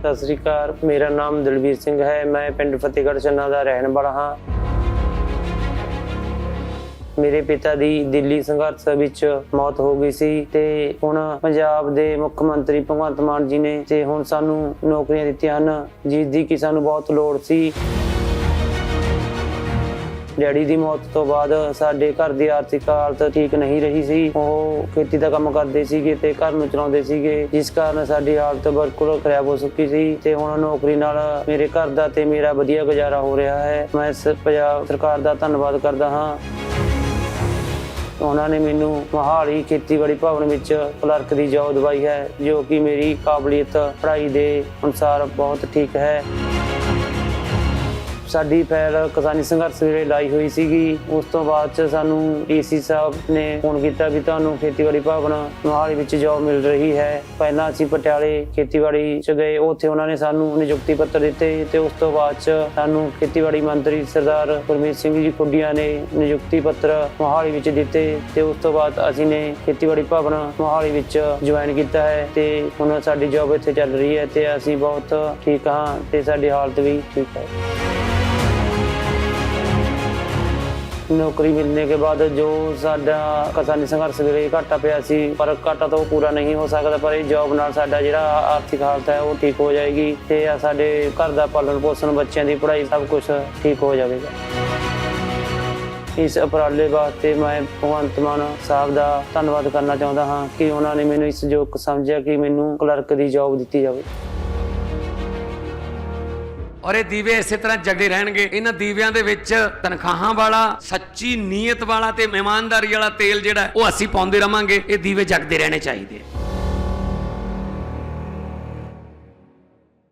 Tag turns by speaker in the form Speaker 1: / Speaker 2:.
Speaker 1: ਸਤਿ ਸ੍ਰੀ ਅਕਾਲ, ਮੇਰਾ ਨਾਮ ਦਲਵੀਰ ਸਿੰਘ ਹੈ, ਮੈਂ ਪਿੰਡ ਫਤਿਹਗੜ੍ਹ ਚੰਨਾ ਦਾ ਰਹਿਣ ਵਾਲਾ ਹਾਂ। ਮੇਰੇ ਪਿਤਾ ਦੀ ਦਿੱਲੀ ਸੰਘਰਸ਼ ਵਿੱਚ ਮੌਤ ਹੋ ਗਈ ਸੀ ਤੇ ਹੁਣ ਪੰਜਾਬ ਦੇ ਮੁੱਖ ਮੰਤਰੀ ਭਗਵੰਤ ਮਾਨ ਜੀ ਨੇ ਤੇ ਹੁਣ ਸਾਨੂੰ ਨੌਕਰੀਆਂ ਦਿੱਤੀਆਂ ਹਨ, ਜਿਸ ਦੀ ਕਿ ਸਾਨੂੰ ਬਹੁਤ ਲੋੜ ਸੀ। ਡੈਡੀ ਦੀ ਮੌਤ ਤੋਂ ਬਾਅਦ ਸਾਡੇ ਘਰ ਦੀ ਆਰਥਿਕ ਹਾਲਤ ਠੀਕ ਨਹੀਂ ਰਹੀ ਸੀ। ਉਹ ਖੇਤੀ ਦਾ ਕੰਮ ਕਰਦੇ ਸੀਗੇ ਤੇ ਘਰ ਨੂੰ ਚਲਾਉਂਦੇ ਸੀਗੇ, ਜਿਸ ਕਾਰਨ ਸਾਡੀ ਹਾਲਤ ਬਿਲਕੁਲ ਖਰਾਬ ਹੋ ਚੁੱਕੀ ਸੀ ਤੇ ਹੁਣ ਨੌਕਰੀ ਨਾਲ ਮੇਰੇ ਘਰ ਦਾ ਤੇ ਮੇਰਾ ਵਧੀਆ ਗੁਜ਼ਾਰਾ ਹੋ ਰਿਹਾ ਹੈ। ਮੈਂ ਇਸ ਪੰਜਾਬ ਸਰਕਾਰ ਦਾ ਧੰਨਵਾਦ ਕਰਦਾ ਹਾਂ। ਉਹਨਾਂ ਨੇ ਮੈਨੂੰ ਮੋਹਾਲੀ ਖੇਤੀਬਾੜੀ ਭਵਨ ਵਿੱਚ ਕਲਰਕ ਦੀ ਜੌਬ ਦਵਾਈ ਹੈ, ਜੋ ਕਿ ਮੇਰੀ ਕਾਬਲੀਅਤ ਪੜ੍ਹਾਈ ਦੇ ਅਨੁਸਾਰ ਬਹੁਤ ਠੀਕ ਹੈ। ਸਾਡੀ ਫਾਈਲ ਕਿਸਾਨੀ ਸੰਘਰਸ਼ ਵੇਲੇ ਲਾਈ ਹੋਈ ਸੀਗੀ। ਉਸ ਤੋਂ ਬਾਅਦ ਚ ਸਾਨੂੰ ਡੀਸੀ ਸਾਹਿਬ ਨੇ ਫੋਨ ਕੀਤਾ ਵੀ ਤੁਹਾਨੂੰ ਖੇਤੀਬਾੜੀ ਭਵਨ ਮੋਹਾਲੀ ਵਿੱਚ ਜੌਬ ਮਿਲ ਰਹੀ ਹੈ। ਪਹਿਲਾਂ ਅਸੀਂ ਪਟਿਆਲੇ ਖੇਤੀਬਾੜੀ ਚ ਗਏ, ਉੱਥੇ ਉਹਨਾਂ ਨੇ ਸਾਨੂੰ ਨਿਯੁਕਤੀ ਪੱਤਰ ਦਿੱਤੇ ਤੇ ਉਸ ਤੋਂ ਬਾਅਦ ਚ ਸਾਨੂੰ ਖੇਤੀਬਾੜੀ ਮੰਤਰੀ ਸਰਦਾਰ ਗੁਰਮੀਤ ਸਿੰਘ ਜੀ ਖੁੱਡੀਆਂ ਨੇ ਨਿਯੁਕਤੀ ਪੱਤਰ ਮੋਹਾਲੀ ਵਿੱਚ ਦਿੱਤੇ ਤੇ ਉਸ ਤੋਂ ਬਾਅਦ ਅਸੀਂ ਨੇ ਖੇਤੀਬਾੜੀ ਭਵਨ ਮੋਹਾਲੀ ਵਿੱਚ ਜੁਆਇਨ ਕੀਤਾ ਹੈ ਤੇ ਹੁਣ ਸਾਡੀ ਜੌਬ ਇੱਥੇ ਚੱਲ ਰਹੀ ਹੈ ਤੇ ਅਸੀਂ ਬਹੁਤ ਠੀਕ ਹਾਂ ਤੇ ਸਾਡੀ ਹਾਲਤ ਵੀ ਠੀਕ ਹੈ। ਨੌਕਰੀ ਮਿਲਣੇ ਕੇ ਬਾਅਦ ਜੋ ਸਾਡਾ ਕਿਸਾਨੀ ਸੰਘਰਸ਼ ਵੇਲੇ ਘਾਟਾ ਪਿਆ ਸੀ, ਪਰ ਘਾਟਾ ਤਾਂ ਉਹ ਪੂਰਾ ਨਹੀਂ ਹੋ ਸਕਦਾ, ਪਰ ਇਹ ਜੌਬ ਨਾਲ ਸਾਡਾ ਜਿਹੜਾ ਆਰਥਿਕ ਹਾਲਤ ਹੈ ਉਹ ਠੀਕ ਹੋ ਜਾਏਗੀ ਤੇ ਸਾਡੇ ਘਰ ਦਾ ਪਾਲਣ ਪੋਸ਼ਣ, ਬੱਚਿਆਂ ਦੀ ਪੜ੍ਹਾਈ ਸਭ ਕੁਝ ਠੀਕ ਹੋ ਜਾਵੇਗਾ। ਇਸ ਉਪਰਾਲੇ ਵਾਸਤੇ ਮੈਂ ਭਗਵੰਤ ਮਾਨ ਸਾਹਿਬ ਦਾ ਧੰਨਵਾਦ ਕਰਨਾ ਚਾਹੁੰਦਾ ਹਾਂ ਕਿ ਉਹਨਾਂ ਨੇ ਮੈਨੂੰ ਇਸ ਯੋਗ ਸਮਝਿਆ ਕਿ ਮੈਨੂੰ ਕਲਰਕ ਦੀ ਜੌਬ ਦਿੱਤੀ ਜਾਵੇ।
Speaker 2: ਔਰ ਇਹ ਦੀਵੇ ਇਸੇ ਤਰ੍ਹਾਂ ਜਗਦੇ ਰਹਿਣਗੇ। ਇਹਨਾਂ ਦੀਵਿਆਂ ਦੇ ਵਿੱਚ ਤਨਖਾਹਾਂ ਵਾਲਾ, ਸੱਚੀ ਨੀਅਤ ਵਾਲਾ ਤੇ ਇਮਾਨਦਾਰੀ ਵਾਲਾ ਤੇਲ ਜਿਹੜਾ, ਉਹ ਅਸੀਂ ਪਾਉਂਦੇ ਰਵਾਂਗੇ। ਇਹ ਦੀਵੇ ਜਗਦੇ ਰਹਿਣੇ ਚਾਹੀਦੇ